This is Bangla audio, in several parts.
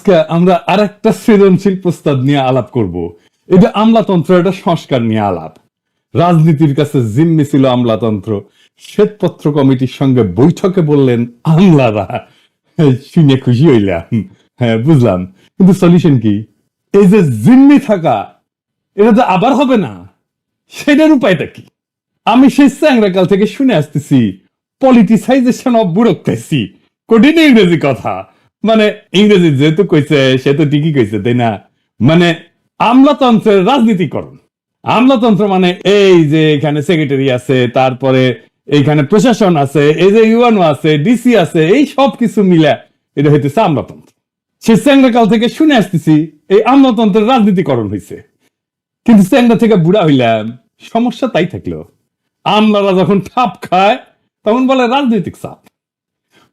আজকে আমরা আর একটা সৃজনশীল প্রস্তাব নিয়ে আলাপ করব। এটা আমলাতন্ত্র একটা সংস্কার নিয়ে আলাপ। রাজনীতির কাছে জিম্মি ছিল আমলাতন্ত্র। শ্বেতপত্র কমিটির সঙ্গে বৈঠকে বললেন, আমলারা শুনে খুশি হইলাম। হ্যাঁ বুঝলাম। কিন্তু সলিউশন কি? এই যে জিম্মি থাকা, এটা তো আবার হবে না। সেটার উপায়টা কি? আমি সেই স্যাংরাকাল থেকে শুনে আসতেছি পলিটিসাইজেশন অব ব্যুরোক্রেসি কঠিন ইংরেজি কথা। মানে ইংরেজি যেহেতু কইছে, সে তো ঠিকই কইছে, তাই না? মানে আমলাতন্ত্রের রাজনীতিকরণ। আমলাতন্ত্র মানে এই যে এখানে সেক্রেটারি আছে, তারপরে এইখানে প্রশাসন আছে, এই যে ইউএনও আছে ডিসি আছে, এই সব কিছু মিলে এটা হইতেছে আমলাতন্ত্র। সে স্যাংরাকাল থেকে শুনে আসতেছি, এই আমলাতন্ত্রের রাজনীতিকরণ হয়েছে কিন্তু স্যাংরা থেকে বুড়া হইলাম সমস্যা তাই থাকল। আমলারা যখন ঠাপ খায়, তখন বলে রাজনৈতিক চাপ।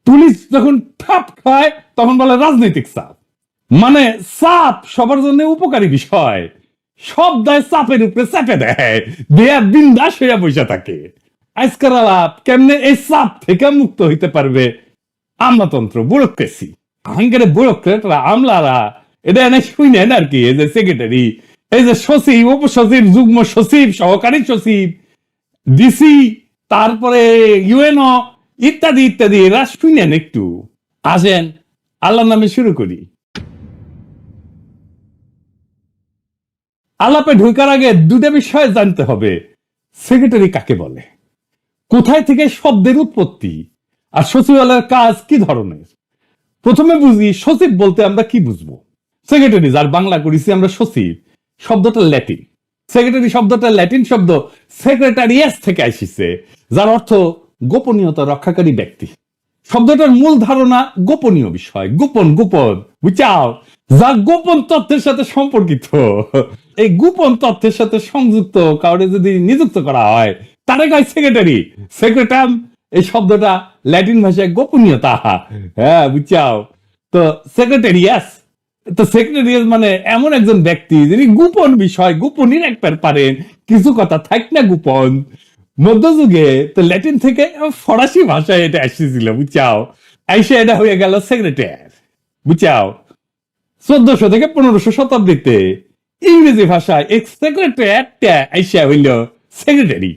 পুলিশ যখন ঠাপ খায়, তখন বলে রাজনৈতিক চাপ। মানে চাপ সবার জন্য উপকারী বিষয়। সব দায় চাপের উপরে চাপে দেয়। দেয়া বিন্দাস হইয়া বসে থাকে। আজকাল আলাপ কেমনে এই চাপ থেকে মুক্ত হইতে পারবে? আমলাতন্ত্র ব্যুরোক্রেসি আঙ্গের ব্যুরোক্রেটরা আমলারা। এটা এনে শুনেন আর কি, এই যে সেক্রেটারি এই যে সচিব, উপসচিব, যুগ্ম সচিব, সহকারী সচিব ডিসি তারপরে ইউএনও ইত্যাদি ইত্যাদি, এরা শুনেন একটু। আসেন, আল্লাহর নামে শুরু করি। আলাপে ঢোকার আগে দুটা বিষয় জানতে হবে। সেক্রেটারি কাকে বলে? কোথায় থেকে শব্দের উৎপত্তি? আর সচিবালয়ের কাজ কি ধরনের? প্রথমে বুঝি সচিব বলতে আমরা কি বুঝব? সেক্রেটারি, যার বাংলা করেছি আমরা সচিব, শব্দটা ল্যাটিন। সেক্রেটারি শব্দটা ল্যাটিন শব্দ সেক্রেটারিয়াস থেকে আসিছে, যার অর্থ গোপনীয়তা রক্ষাকারী ব্যক্তি। শব্দটার মূল ধারণা গোপনীয় বিষয়। গোপন গোপন, বুঝাও। যা গোপন তথ্যের সাথে সম্পর্কিত। এই গোপন তথ্যের সাথে সংযুক্ত কাউরে যদি নিযুক্ত করা হয়, তারে কয় সেক্রেটারি সেক্রেটাম এই শব্দটা ল্যাটিন ভাষায় গোপনীয়তা। হ্যাঁ বুঝাও। তো সেক্রেটারিয়াস তো সেক্রেটারিয়াস মানে এমন একজন ব্যক্তি যিনি গোপন বিষয় গোপনই রাখতে পারেন কিছু কথা থাক না গোপন। মধ্যযুগে তো ল্যাটিন থেকে ফরাসি ভাষায় এটা এসেছিল, বুঝাও। এসে এটা হয়ে গেল সেক্রেটার, বুঝাও। চোদ্দশো থেকে পনেরোশো শতাব্দীতে ইংরেজি ভাষায় এক সেক্রেটারিটা এসে হইল সেক্রেটারি।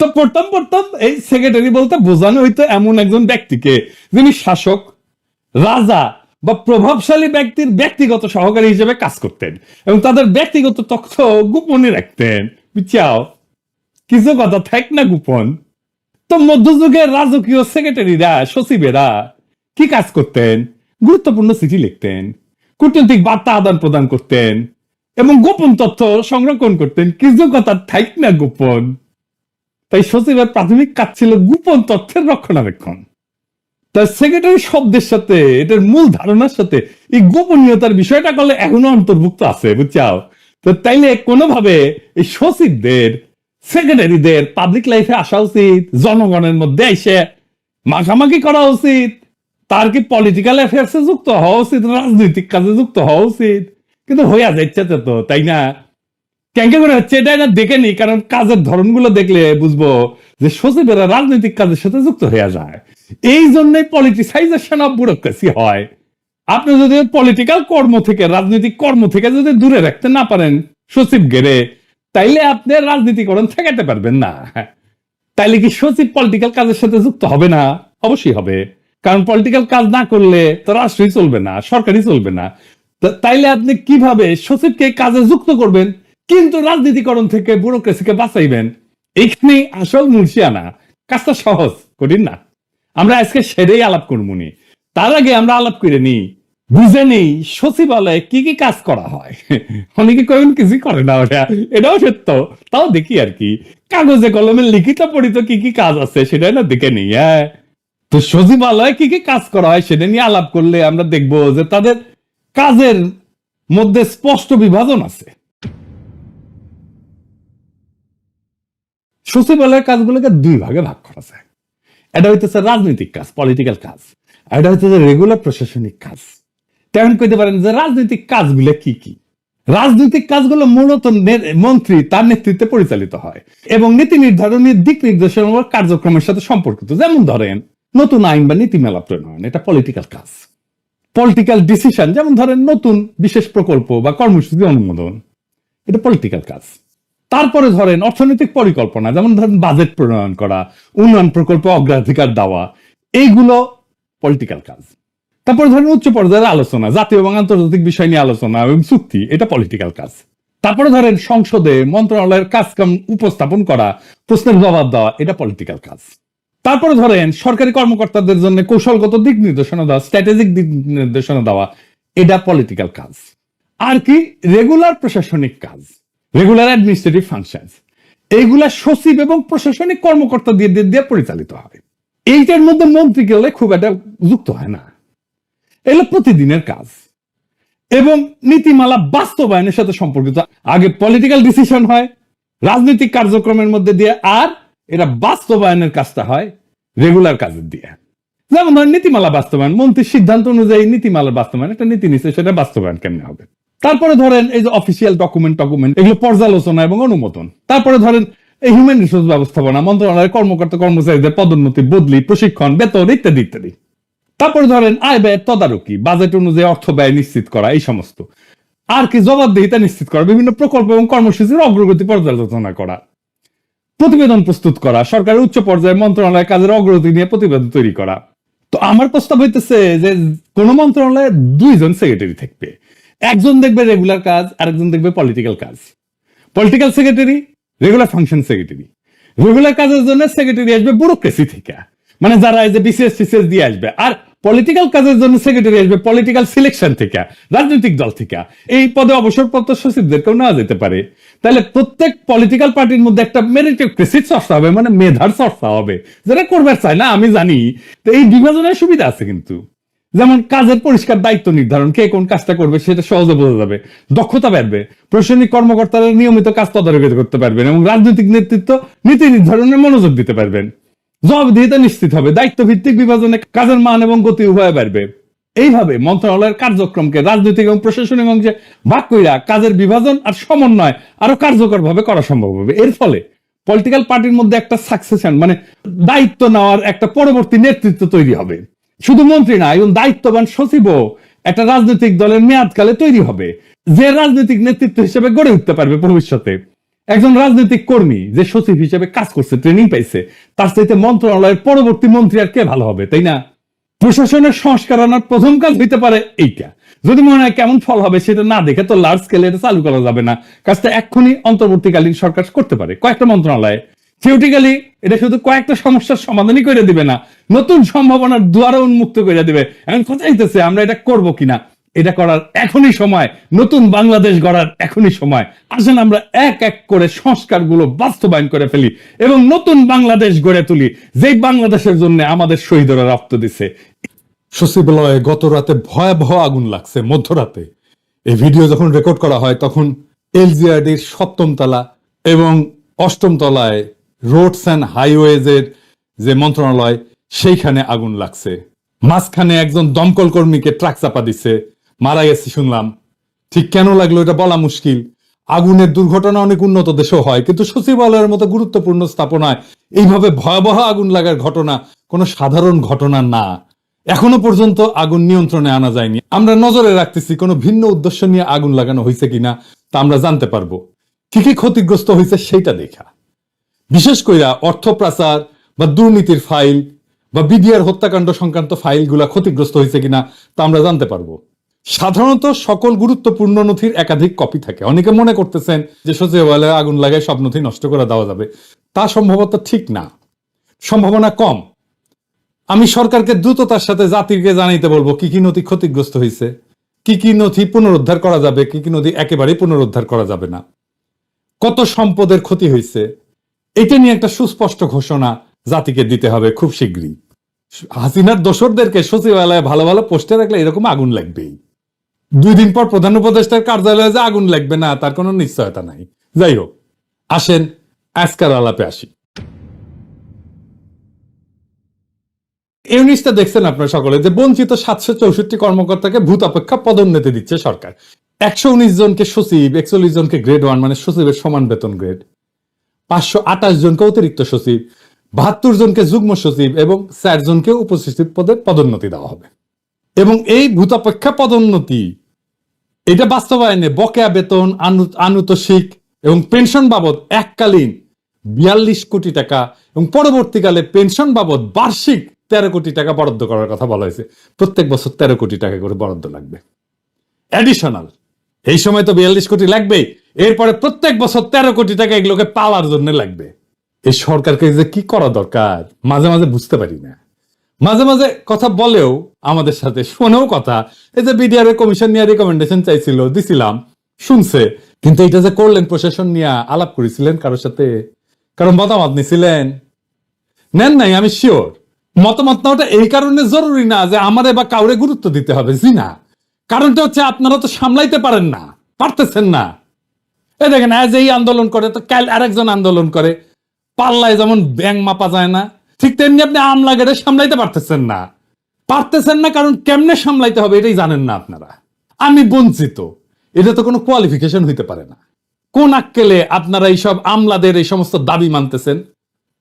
তো প্রথম প্রথম এই সেক্রেটারি বলতে বোঝানো হইতো এমন একজন ব্যক্তিকে যিনি শাসক, রাজা বা প্রভাবশালী ব্যক্তির ব্যক্তিগত সহকারী হিসেবে কাজ করতেন এবং তাদের ব্যক্তিগত তথ্য গোপনে রাখতেন বুঝছাও কিছু কথা থাক না গোপন। তো মধ্যযুগের রাজকীয় সেক্রেটারিরা সচিবেরা কি কাজ করতেন? গুরুত্বপূর্ণ চিঠি লিখতেন, কূটনৈতিক বার্তা আদান প্রদান করতেন, এবং গোপন তথ্য সংরক্ষণ করতেন। কিছু কথা থাক না গোপন। তাই সচিবের প্রাথমিক কাজ ছিল গোপন তথ্যের রক্ষণাবেক্ষণ। তার সেক্রেটারি শব্দের সাথে, এটার মূল ধারণার সাথে এই গোপনীয়তার বিষয়টা করলে এখনও অন্তর্ভুক্ত আছে, বুঝছাও? তো তাইলে কোনোভাবে এই সচিবদের সেক্রেটারিদের পাবলিক লাইফে আসা উচিত, জনগণের মধ্যে এসে মাখামাখি করা উচিত, তার কি পলিটিক্যাল অ্যাফেয়ার্সে যুক্ত হওয়া উচিত, রাজনৈতিক কাজে যুক্ত হওয়া উচিত? কিন্তু হইয়া যাচ্ছে তো তাই না? ক্যাঙ্কে করে হচ্ছে এটা না দেখেনি কারণ কাজের ধরনগুলো দেখলে বুঝব যে সচিবেরা রাজনৈতিক কাজের সাথে যুক্ত হয়ে যায়। এই জন্যই পলিটিসাইজেশন অফ ব্যুরোক্রেসি হয়। আপনি যদি পলিটিক্যাল কর্ম থেকে, রাজনৈতিক কর্ম থেকে যদি দূরে রাখতে না পারেন, সচিব গেরে তাইলে আপনি রাজনীতিকরণ ঠেকাতে পারবেন না। তাইলে কি সচিব পলিটিক্যাল কাজের সাথে যুক্ত হবে না? অবশ্যই হবে। কারণ পলিটিক্যাল কাজ না করলে তো রাষ্ট্রই চলবে না, সরকারই চলবে না। তাইলে আপনি কীভাবে সচিবকে কাজে যুক্ত করবেন? কিন্তু রাজনীতিকরণ থেকে ব্যুরোক্রেসিকে বাঁচাইবেন? এইখানে আসল মুর্শিয়ানা। কাজটা সহজ, কঠিন না। আমরা আজকে সেটাই আলাপ করবনি তার আগে আমরা আলাপ করে নিই। বুঝে নেই সচিবালয়ে কি কি কাজ করা হয়। অনেকে কখন কিছুই করে না ওটা এটাও সত্য। তাও দেখি আর কি। কাগজে কলমে লিখিত পড়িত কি কি কাজ আছে না দেখে নেই হ্যাঁ। তো সচিবালয়ে কি কি কাজ করা হয় সেটা নিয়ে আলাপ করলে আমরা দেখব যে তাদের কাজের মধ্যে স্পষ্ট বিভাজন আছে। সচিবালয়ের কাজগুলোকে দুই ভাগে ভাগ করা যায়। এটা হইতেছে রাজনৈতিক কাজ পলিটিক্যাল কাজ। এটা হইতেছে রেগুলার প্রশাসনিক কাজ। তেমন কইতে পারেন যে রাজনৈতিক কাজগুলো কি কি? রাজনৈতিক কাজগুলো মূলত মন্ত্রী তার নেতৃত্বে পরিচালিত হয় এবং নীতি নির্ধারণের দিক নির্দেশনা কার্যক্রমের সাথে সম্পর্কিত। যেমন ধরেন, নতুন আইন বা নীতিমালা প্রণয়ন এটা পলিটিক্যাল কাজ। পলিটিক্যাল ডিসিশন যেমন ধরেন নতুন বিশেষ প্রকল্প বা কর্মসূচি অনুমোদন, এটা পলিটিক্যাল কাজ। তারপরে ধরেন অর্থনৈতিক পরিকল্পনা, যেমন ধরেন বাজেট প্রণয়ন করা, উন্নয়ন প্রকল্প অগ্রাধিকার দেওয়া, এইগুলো পলিটিক্যাল কাজ। তারপরে ধরেন উচ্চ পর্যায়ের আলোচনা, জাতীয় এবং আন্তর্জাতিক বিষয় নিয়ে আলোচনা এবং চুক্তি, এটা পলিটিক্যাল কাজ। তারপরে ধরেন সংসদে মন্ত্রণালয়ের কাজকাম উপস্থাপন করা, প্রশ্নের জবাব দেওয়া, এটা পলিটিক্যাল কাজ। তারপরে ধরেন সরকারি কর্মকর্তাদের জন্য কৌশলগত দিক নির্দেশনা দেওয়া স্ট্র্যাটেজিক দিক নির্দেশনা দেওয়া, এটা পলিটিক্যাল কাজ। আর কি? রেগুলার প্রশাসনিক কাজ রেগুলার অ্যাডমিনিস্ট্রেটিভ ফাংশন এইগুলা সচিব এবং প্রশাসনিক কর্মকর্তা দিয়ে দিয়ে পরিচালিত হয়। এইটার মধ্যে মন্ত্রী গেলে খুব একটা যুক্ত হয় না। এগুলো প্রতিদিনের কাজ। এবং নীতিমালা বাস্তবায়নের সাথে সম্পর্কিত। আগে পলিটিক্যাল ডিসিশন হয়, রাজনৈতিক কার্যক্রমের মধ্যে দিয়ে, আর এটা বাস্তবায়নের কাজটা হয় রেগুলার কাজের দিয়ে। যেমন ধরেন নীতিমালা বাস্তবায়ন মন্ত্রীর সিদ্ধান্ত অনুযায়ী নীতিমালার বাস্তবায়ন, একটা নীতি নিচ্ছে সেটা বাস্তবায়ন কেমনে হবে? তারপরে ধরেন এই যে অফিসিয়াল ডকুমেন্ট ডকুমেন্ট এগুলো পর্যালোচনা এবং অনুমোদন। তারপরে ধরেন এই হিউম্যান রিসোর্স ব্যবস্থাপনা মন্ত্রণালয়ের কর্মকর্তা, কর্মচারীদের পদোন্নতি, বদলি, প্রশিক্ষণ, বেতন, ইত্যাদি ইত্যাদি। তারপরে ধরেন আয় ব্যয়ের তদারকি বাজেট অনুযায়ী অর্থ ব্যয় নিশ্চিত করা, এই সমস্ত। আর কি জবাবদিহিতা নিশ্চিত করা, বিভিন্ন প্রকল্প এবং কর্মসূচির অগ্রগতি পর্যালোচনা করা। প্রতিবেদন প্রস্তুত করা, সরকারের উচ্চ পর্যায়ে মন্ত্রণালয়ের কাজের অগ্রগতি নিয়ে প্রতিবেদন তৈরি করা। তো আমার প্রস্তাব হইতেছে যে কোন মন্ত্রণালয়ে দুইজন সেক্রেটারি থাকবে। একজন দেখবে রেগুলার কাজ, আরেকজন দেখবে পলিটিক্যাল কাজ। Political secretary regular function secretary regular কাজের জন্য সেক্রেটারি আসবে ব্যুরোক্রেসি থেকে। মানে যারা এই যে বিসিএস টিসিএস দিয়ে আসবে। আর পলিটিক্যাল কাজের জন্য সেক্রেটারি আসবে পলিটিক্যাল সিলেকশন থেকে, রাজনৈতিক দল থেকে। এই পদে অবসরপ্রাপ্ত সচিবদেরকেও নেওয়া যেতে পারে। তাহলে প্রত্যেক পলিটিক্যাল পার্টির মধ্যে একটা মেরিটোক্রেসির চর্চা হবে মানে মেধার চর্চা হবে। যেটা করবার চায় না, আমি জানি। তো এই বিভাজনের সুবিধা আছে কিন্তু। যেমন কাজের পরিষ্কার দায়িত্ব নির্ধারণ, কে কোন কাজটা করবে সেটা সহজে বোঝা যাবে, দক্ষতা বাড়বে, প্রশাসনিক কর্মকর্তারা নিয়মিত কাজ তদারকি করতে পারবেন এবং রাজনৈতিক নেতৃত্ব নীতি নির্ধারণে মনোযোগ দিতে পারবেন। জবাবদিহিতা নিশ্চিত হবে। দায়িত্ব ভিত্তিক বিভাজনে কাজের মান এবং গতি উভয় বাড়বে। এইভাবে মন্ত্রণালয়ের কার্যক্রমকে রাজনৈতিক এবং প্রশাসনিক অংশে ভাগ কইরা কাজের বিভাজন আর সমন্বয় আরও কার্যকর ভাবে করা সম্ভব হবে। এর ফলে পলিটিক্যাল পার্টির মধ্যে একটা সাকসেশন মানে দায়িত্ব নেওয়ার একটা পরবর্তী নেতৃত্ব তৈরি হবে। শুধু মন্ত্রী না এবং দায়িত্ববান সচিবও একটা রাজনৈতিক দলের মেয়াদকালে তৈরি হবে। যে রাজনৈতিক নেতৃত্ব হিসেবে গড়ে উঠতে পারবে ভবিষ্যতে। একজন রাজনৈতিক কর্মী যে সচিব হিসেবে কাজ করছে ট্রেনিং পাইছে, তার চাইতে মন্ত্রণালয়ের পরবর্তী মন্ত্রী আর কে ভালো হবে, তাই না? প্রশাসনের সংস্কার আনার প্রথম কাজ হইতে পারে এইটা। যদি মনে হয় কেমন ফল হবে সেটা না দেখে তো লার্জ স্কেলে এটা চালু করা যাবে না। কাজটা এক্ষুনি অন্তর্বর্তীকালীন সরকার করতে পারে। কয়েকটা মন্ত্রণালয়ে থিওটিক্যালি এটা শুধু কয়েকটা সমস্যার সমাধানই করে দিবে না, নতুন সম্ভাবনার দুয়ারও উন্মুক্ত করে দিবে। এখন কথা হইতেছে, আমরা এটা করব কিনা? এটা করার এখনই সময়, নতুন বাংলাদেশ গড়ার এখনই সময়। আসেন আমরা এক এক করে সংস্কারগুলো বাস্তবায়ন করে ফেলি এবং নতুন বাংলাদেশ গড়ে তুলি, যেই বাংলাদেশের জন্য আমাদের শহীদরা রক্ত দিছে। সচিবালয়ে গত রাতে ভয়াবহ আগুন লাগছে, মধ্যরাতে। এই ভিডিও যখন রেকর্ড করা হয়, তখন এলজিআরডির সপ্তম তলা এবং অষ্টম তলায় রোডস অ্যান্ড হাইওয়েজের যে মন্ত্রণালয়, সেইখানে আগুন লাগছে। মাঝখানে একজন দমকল কর্মীকে ট্রাক চাপা দিছে। মারা গেছি শুনলাম। ঠিক কেন লাগল এটা বলা মুশকিল? আগুনের দুর্ঘটনা অনেক উন্নত দেশেও হয়, কিন্তু সচিবালয়ের মতো গুরুত্বপূর্ণ স্থাপনায় এইভাবে ভয়াবহ আগুন লাগার ঘটনা কোনো সাধারণ ঘটনা না। এখনও পর্যন্ত আগুন নিয়ন্ত্রণে আনা যায়নি। আমরা নজরে রাখতেছি কোনো ভিন্ন উদ্দেশ্য নিয়ে আগুন লাগানো হয়েছে কিনা, তা আমরা জানতে পারব। কি কি ক্ষতিগ্রস্ত হয়েছে সেইটা দেখা। বিশেষ কইরা অর্থ পাচার বা দুর্নীতির ফাইল বা বিডিআর হত্যাকাণ্ড সংক্রান্ত ফাইলগুলা ক্ষতিগ্রস্ত হয়েছে কিনা, তা আমরা জানতে পারব। সাধারণত সকল গুরুত্বপূর্ণ নথির একাধিক কপি থাকে। অনেকে মনে করতেছেন যে সচিবালয়ে আগুন লাগায় সব নথি নষ্ট করে দেওয়া যাবে। তা সম্ভবত ঠিক না। সম্ভাবনা কম। আমি সরকারকে দ্রুততার সাথে জাতিকে জানাইতে বলব, কি কি নথি ক্ষতিগ্রস্ত হয়েছে কি কি নথি পুনরুদ্ধার করা যাবে, কি কি নথি একেবারেই পুনরুদ্ধার করা যাবে না। কত সম্পদের ক্ষতি হয়েছে এটা নিয়ে একটা সুস্পষ্ট ঘোষণা জাতিকে দিতে হবে খুব শীঘ্রই। হাসিনার দোসরদেরকে সচিবালয়ে ভালো ভালো পোস্টে রাখলে এরকম আগুন লাগবেই। দুই দিন পর প্রধান উপদেষ্টার কার্যালয়ে যে আগুন লাগবে, না, তার কোনো নিশ্চয়তা নাই। যাই হোক, আসেন, আজকার আলাপে আসি। এই জিনিসটা দেখছেন আপনারা সকলে, যে বঞ্চিত সাতশো চৌষট্টি কর্মকর্তাকে ভূত অপেক্ষা পদোন্নতি দিচ্ছে সরকার। একশো উনিশ জনকে সচিব, একচল্লিশ জনকে গ্রেড ওয়ান মানে সচিবের সমান বেতন গ্রেড। পাঁচশো আঠাশ জনকে অতিরিক্ত সচিব, বাহাত্তর জনকে যুগ্ম সচিব এবং চার জনকে উপসচিব পদে পদোন্নতি দেওয়া হবে। এবং এই ভূতাপেক্ষা পদোন্নতি, এটা বাস্তবায়নে বকেয়া বেতন, আনু- আনুতোষিক এবং পেনশন বাবদ এককালীন বিয়াল্লিশ কোটি টাকা এবং পরবর্তীকালে পেনশন বাবদ বার্ষিক তেরো কোটি টাকা বরাদ্দ করার কথা বলা হয়েছে। প্রত্যেক বছর তেরো কোটি টাকা করে বরাদ্দ লাগবে। অ্যাডিশনাল এই সময় তো বিয়াল্লিশ কোটি লাগবেই। এরপরে প্রত্যেক বছর তেরো কোটি টাকা এগুলোকে পাওয়ার জন্য লাগবে। এই সরকারকে যে কি করা দরকার, মাঝে মাঝে বুঝতে পারি না। মাঝে মাঝে কথা বলেও আমাদের সাথে শোনেও কথা। এই যে বিডিআর কমিশন নিয়ে রেকমেন্ডেশন চাইছিল, দিছিলাম, শুনছে। কিন্তু এটা যে করলেন, প্রশাসন নিয়ে আলাপ করেছিলেন কারোর সাথে কারণ মতামত নিছিলেন? নেন নাই, আমি শিওর মতামত নেওয়াটা এই কারণে জরুরি না যে আমারে বা কাউরে গুরুত্ব দিতে হবে, জি না। কারণটা হচ্ছে আপনারা তো সামলাইতে পারেন না, পারতেছেন না। এই দেখেন আজ এই আন্দোলন করে, তো কাল আরেকজন আন্দোলন করে। পাল্লায় যেমন ব্যাং মাপা যায় না ঠিক তেমনি আপনি আমলা গেড়ে সামলাইতে পারতেছেন না। পারতেছেন না কারণ কেমনে সামলাইতে হবে এটাই জানেন না আপনারা। আমি বঞ্চিত। এটা তো কোনো কোয়ালিফিকেশন হইতে পারে না। কোন আক্কেলে আপনারা এইসব আমলাদের এই সমস্ত দাবি মানতেছেন?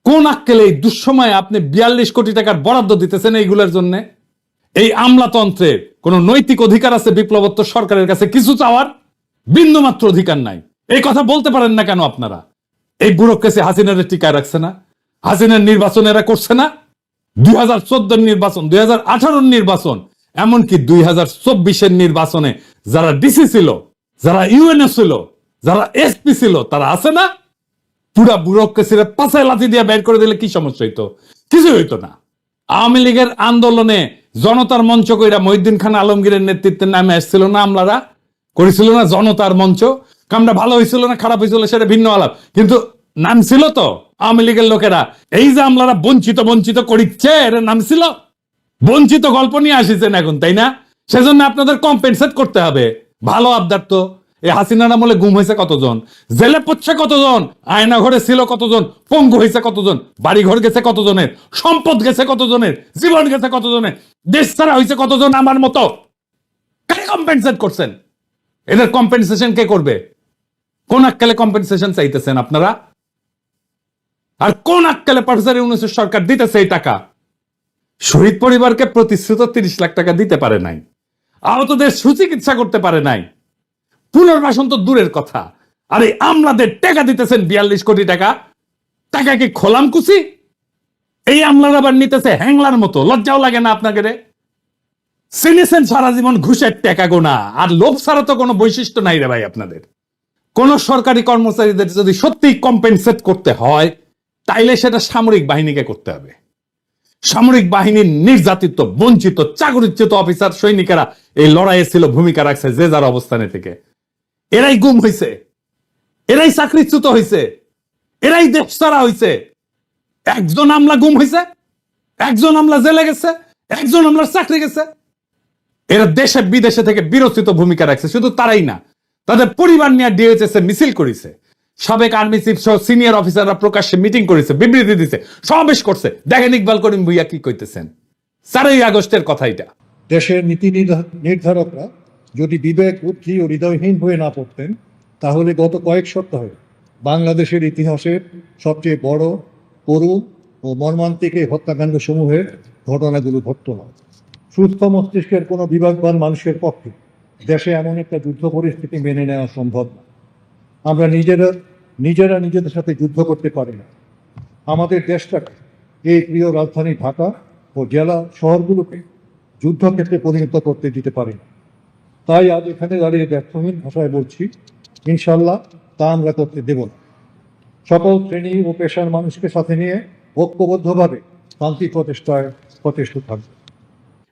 কোন আক্কেলে এই দুঃসময়ে আপনি বিয়াল্লিশ কোটি টাকার বরাদ্দ দিতেছেন এইগুলোর জন্য? এই আমলাতন্ত্রের কোন নৈতিক অধিকার আছে বিপ্লবোত্তর সরকারের কাছে কিছু চাওয়ার? বিন্দুমাত্র অধিকার নাই। এই কথা বলতে পারেন না কেন আপনারা? এই ব্যুরোক্রেসি হাসিনার টিকায় রাখছে না। হাসিনার নির্বাচন এরা করছে না। দুই হাজার চোদ্দের নির্বাচন, দুই হাজার আঠারোর নির্বাচন, এমনকি দুই হাজার চব্বিশের নির্বাচনে যারা ডিসি ছিল, যারা ইউএনএ ছিল, যারা এসপি ছিল, তারা আছে না? পুরা ব্যুরোক্রেসিরা পাশায় লাথি দিয়ে বের করে দিলে কি সমস্যা হইতো? কিছু হইতো না। আওয়ামী লীগের আন্দোলনে জনতার মঞ্চ কইরা মহিউদ্দিন খান আলমগীরের নেতৃত্বে নামে আসছিল না আমলারা? করেছিল না জনতার মঞ্চ? কামটা ভালো হয়েছিল না খারাপ হয়েছিল সেটা ভিন্ন আলাপ। কিন্তু নাম ছিল তো। আওয়ামী লীগের লোকেরা, এই যে আমলারা বঞ্চিত বঞ্চিত করিচ্ছে, এর নাম ছিল বঞ্চিত গল্প নিয়ে আসিছেন এখন, তাই না? সেজন্য আপনাদের কম্পেনসেট করতে হবে। ভালো আবদার তো। এই হাসিনার আমলে গুম হয়েছে কতজন? জেলে পড়ছে কতজন? আয়না ঘরে ছিল কতজন? পঙ্গু হয়েছে কতজন? বাড়ি ঘর গেছে কতজনের? সম্পদ গেছে কতজনের? জীবন গেছে কতজনের? দেশ ছাড়া হয়েছে কতজন আমার মতো? কাকে কম্পেনসেট করছেন? এদের কম্পেনসেশন কে করবে? কোন আক্কালে কম্পেনসেশন চাইতেছেন আপনারা? আর কোন আক্কালে প্রফেসর ইউনুসের সরকার দিতেছে এই টাকা? শহীদ পরিবারকে প্রতিশ্রুত তিরিশ লাখ টাকা দিতে পারে নাই। আহতদের সুচিকিৎসা করতে পারে নাই। পুনর্বাসন তো দূরের কথা। আরে আমলাদের টাকা দিতেছেন বিয়াল্লিশ কোটি টাকা। টাকা কি খোলাম কুচি এই আমলার আবার নিতেছে হ্যাংলার মতো। লজ্জাও লাগে না আপনাকে রে। চিনেছেন সারা জীবন ঘুষের টাকা গোনা। আর লোভ ছাড়া তো কোনো বৈশিষ্ট্য নাই রে ভাই আপনাদের। কোন সরকারি কর্মচারীদের যদি সত্যি কম্পেনসেট করতে হয় তাইলে সেটা সামরিক বাহিনীকে করতে হবে। সামরিক বাহিনীর নির্যাতিত, বঞ্চিত, চাকরিচ্যুত অফিসার, সৈনিকেরা এই লড়াইয়ে ছিল, ভূমিকা রাখছে যে যার অবস্থানে থেকে। এরাই গুম হয়েছে এরাই চাকরিচ্যুত হয়েছে এরাই দেশ হয়েছে একজন আমলা গুম হয়েছে একজন আমলা জেলে গেছে, একজন আমলার চাকরি গেছে। এরা দেশে বিদেশে থেকে বিরচিত ভূমিকা রাখছে, শুধু তারাই না। তাদের পরিবার নিয়ে ডিএইচএস এ মিছিল করেছে। সাবেক আর্মি চিফ সহ সিনিয়র অফিসাররা প্রকাশ্যে মিটিং করেছে, বিবৃতি দিছে, সমাবেশ করছে। দেখেন ইকবাল করিম ভুইয়া কি কইতেছেন। চারই আগস্টের কথা এটা। দেশের নীতি নির্ধারকরা যদি বিবেক, বুদ্ধি ও হৃদয়হীন হয়ে না পড়তেন, তাহলে গত কয়েক সপ্তাহে বাংলাদেশের ইতিহাসের সবচেয়ে বড় করুণ ও মর্মান্তিক এই হত্যাকাণ্ড সমূহের ঘটনাগুলো ঘটত না। সুস্থ মস্তিষ্কের কোনো বিভাগবান মানুষের পক্ষে দেশে এমন একটা যুদ্ধ পরিস্থিতি মেনে নেওয়া সম্ভব না। আমরা নিজেরা নিজেরা নিজেদের সাথে যুদ্ধ করতে পারি না। আমাদের দেশটাকে, এই প্রিয় রাজধানী ঢাকা ও জেলা শহরগুলোকে যুদ্ধক্ষেত্রে পরিণত করতে দিতে পারি না। তাই আজ এখানে দাঁড়িয়ে ব্যর্থহীন ভাষায় বলছি ইনশাল্লাহ তা আমরা করতে দেব না। সকল শ্রেণি ও পেশার মানুষকে সাথে নিয়ে ঐক্যবদ্ধভাবে শান্তি প্রচেষ্টায় প্রতিষ্ঠিত থাকবে।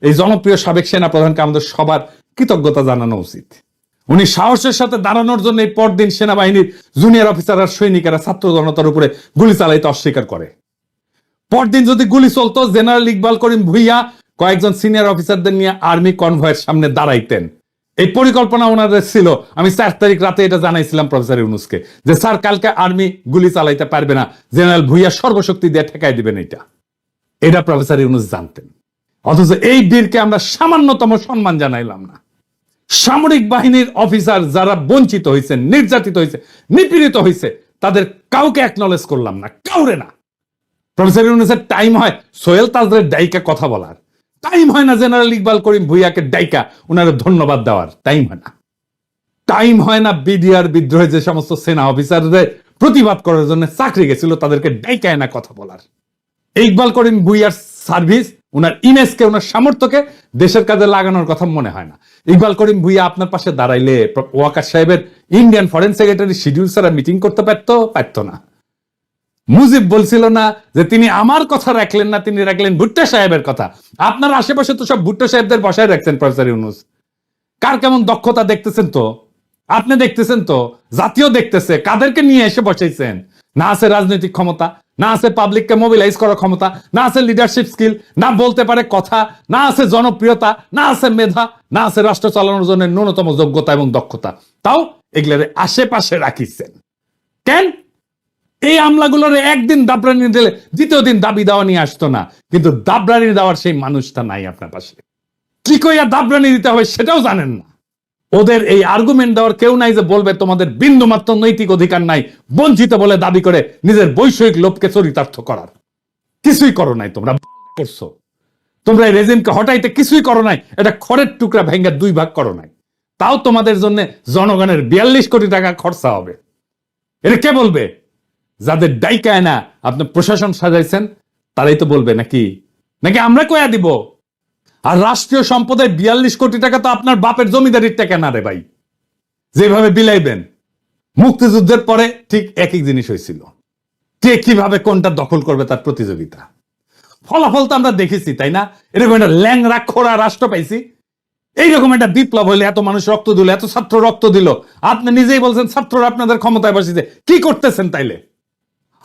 এই জনপ্রিয় সাবেক সেনা প্রধানকে আমাদের সবার কৃতজ্ঞতা জানানো উচিত। উনি সাহসের সাথে দাঁড়ানোর জন্য এই পরদিন সেনাবাহিনীর জুনিয়র অফিসার আর সৈনিকেরা ছাত্র জনতার উপরে গুলি চালাইতে অস্বীকার করে। পরদিন যদি গুলি চলতো, জেনারেল ইকবাল করিম ভুইয়া কয়েকজন সিনিয়র অফিসারদের নিয়ে আর্মি কনভয়ের সামনে দাঁড়াইতেন। এই পরিকল্পনা ওনাদের ছিল। আমি চার তারিখ রাতে এটা জানাইছিলাম প্রফেসর ইউনুসকে যে, স্যার, কালকে আর্মি গুলি চালাইতে পারবে না। জেনারেল ভুইয়া সর্বশক্তি দিয়ে ঠেকাই দিবেন এটা। এটা প্রফেসর ইউনুস জানতেন। অথচ এই বীরকে আমরা সামান্যতম সম্মান জানাইলাম না। সামরিক বাহিনীর অফিসার যারা বঞ্চিত হয়েছে, নির্যাতিত হয়েছে, নিপীড়িত হয়েছে, তাদের কাউকে অ্যাকনলেজ করলাম না, কাউরে না। প্রফেসর ইউনুসের টাইম হয়, সোহেল তাজদের ডাইকা কথা বলার। টাইম হয় না জেনারেল ইকবাল করিম ভুইয়াকে ডাইকা ওনার ধন্যবাদ দেওয়ার। টাইম হয় না। টাইম হয় না বিডিআর বিদ্রোহে যে সমস্ত সেনা অফিসারদের প্রতিবাদ করার জন্য চাকরি গেছিল, তাদেরকে ডাইকায় না কথা বলার। ইকবাল করিম ভুইয়ার সার্ভিস ওনার ইমেজকে ওনার সামর্থ্যকে দেশের কাজে লাগানোর কথা মনে হয় না। ইকবাল করিম ভুইয়া আপনার পাশে দাঁড়াইলে ওয়াকার সাহেবের ইন্ডিয়ান ফরেন সেক্রেটারি শিডিউল ছাড়া মিটিং করতে পারতো? পারতো না। মুজিব বলছিল না যে তিনি আমার কথা রাখলেন না, তিনি রাখলেন ভুট্টা সাহেবের কথা। আপনার আশেপাশে তো সব ভুট্টা সাহেবদের বসায় রাখছেন, প্রফেসর ইউনুস। কার কেমন দক্ষতা দেখতেছেন তো? আপনি দেখতেছেন তো? জাতীয় দেখতেছে। কাদেরকে নিয়ে এসে বসাইছেন? না আছে রাজনৈতিক ক্ষমতা। না আছে পাবলিককে মোবিলাইজ করার ক্ষমতা, না আছে লিডারশিপ স্কিল না বলতে পারে কথা, না আছে জনপ্রিয়তা, না আছে মেধা, না আছে রাষ্ট্র চালানোর জন্য ন্যূনতম যোগ্যতা এবং দক্ষতা। তাও এগুলোর আশেপাশে রাখিছেন। কেন? এই আমলাগুলোর একদিন দাবরানি দিলে দ্বিতীয় দিন দাবি দেওয়া নিয়ে আসতো না। কিন্তু দাবরানি দেওয়ার সেই মানুষটা নাই আপনার পাশে। কি কইয়া দাবরানি দিতে হবে সেটাও জানেন না। ওদের এই আর্গুমেন্ট দেওয়ার কেউ নাই যে বলবে তোমাদের বিন্দু মাত্র নৈতিক অধিকার নাই, বঞ্চিত বলে দাবি করে নিজের বৈষয়িক লোভকে চরিতার্থ করার। কিছুই করো নাই তোমরা করছ। তোমরা এই রেজিমকে হটাইতে কিছুই করো নাই, এটা খড়ের টুকরা ভেঙ্গে দুই ভাগ করো নাই। তাও তোমাদের জন্য জনগণের বিয়াল্লিশ কোটি টাকা খরচা হবে। এটা কে বলবে? যাদের ডাইকায় না আপনি প্রশাসন সাজাইছেন, তারাই তো বলবে নাকি? নাকি আমরা কয়া দিব? আর রাষ্ট্রীয় সম্পদের বিয়াল্লিশ কোটি টাকা তো আপনার বাপের জমিদারির টাকা না রে ভাই। যেভাবে বিলাইবেন, মুক্তিযুদ্ধের পরে ঠিক একই জিনিস হয়েছিল। কে কীভাবে কোনটা দখল করবে তার প্রতিযোগিতা। ফলাফল তো আমরা দেখেছি, তাই না? এরকম একটা ল্যাংরা খোড়া রাষ্ট্র পাইছি। এইরকম একটা বিপ্লব হলে এত মানুষ রক্ত দিল, এত ছাত্র রক্ত দিল। আপনি নিজেই বলছেন, ছাত্ররা আপনাদের ক্ষমতায় বসেছে। কি করতেছেন তাইলে?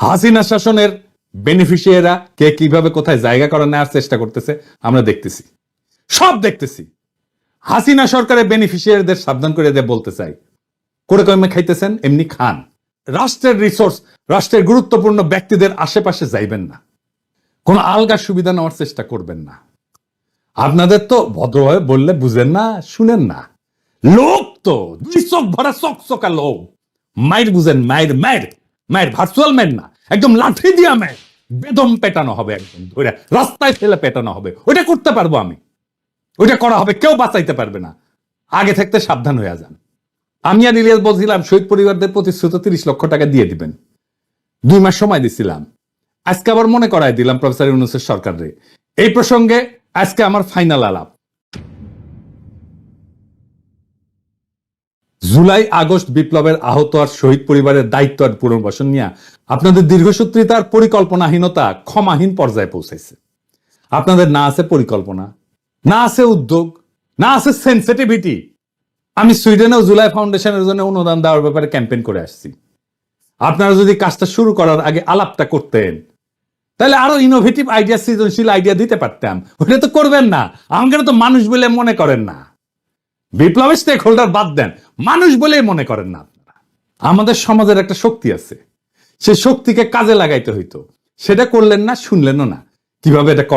হাসিনা শাসনের বেনিফিশিয়ারা কে কীভাবে কোথায় জায়গা করে নেওয়ার চেষ্টা করতেছে, আমরা দেখতেছি। সব দেখতেছি। হাসিনা সরকারের বেনিফিশিয়ারিদের সাবধান করে দিয়ে বলতে চাই। করে কমে খাইতেছেন? এমনি খান। রাষ্ট্রের রিসোর্স রাষ্ট্রের গুরুত্বপূর্ণ ব্যক্তিদের আশেপাশে যাইবেন না। কোনো আলগা সুবিধা নেওয়ার চেষ্টা করবেন না। আপনাদের তো ভদ্রভাবে বললে বুঝেন না, শুনেন না। লোক তো দুই চোখ ভরা চকচকা লোক। মায়ের বুঝেন মায়ের মায়ের মায়ের ভার্চুয়াল মায়ের না। একদম লাঠি দিয়া মায়ের বেদম পেটানো হবে একদম। রাস্তায় ফেলে পেটানো হবে। ওইটা করতে পারব আমি। ওইটা করা হবে, কেউ বাঁচাইতে পারবে না। আগে থাকতে সাবধান হয়ে যান। আমি আর ইলিয়াস বলছিলাম, শহীদ পরিবারদের প্রতিশ্রুত তিরিশ লক্ষ টাকা দিয়ে দিবেন। দুই মাস সময় দিছিলাম। আজকে আবার মনে করাই দিলাম প্রফেসর ইউনুসের সরকারে এই প্রসঙ্গে আজকে আমার ফাইনাল আলাপ। জুলাই, আগস্ট বিপ্লবের আহত আর শহীদ পরিবারের দায়িত্ব আর পুনর্বাসন নিয়ে আপনাদের দীর্ঘসূত্রিতার পরিকল্পনাহীনতা ক্ষমাহীন পর্যায়ে পৌঁছাইছে। আপনাদের না আছে পরিকল্পনা। না আছে উদ্যোগ, না আছে সেন্সিটিভিটি আমি সুইডেনেও জুলাই ফাউন্ডেশনের জন্য অনুদান দেওয়ার ব্যাপারে ক্যাম্পেইন করে আসছি। আপনারা যদি কাজটা শুরু করার আগে আলাপটা করতেন, তাহলে আরও ইনোভেটিভ আইডিয়া সৃজনশীল আইডিয়া দিতে পারতাম। ওটা তো করবেন না। আমাকে তো মানুষ বলে মনে করেন না। বিপ্লবের স্টেক হোল্ডার বাদ দেন। মানুষ বলেই মনে করেন না আপনারা। আমাদের সমাজের একটা শক্তি আছে। সে শক্তিকে কাজে লাগাইতে হইতো। সেটা করলেন না, শুনলেনও না। কীভাবে এটা করা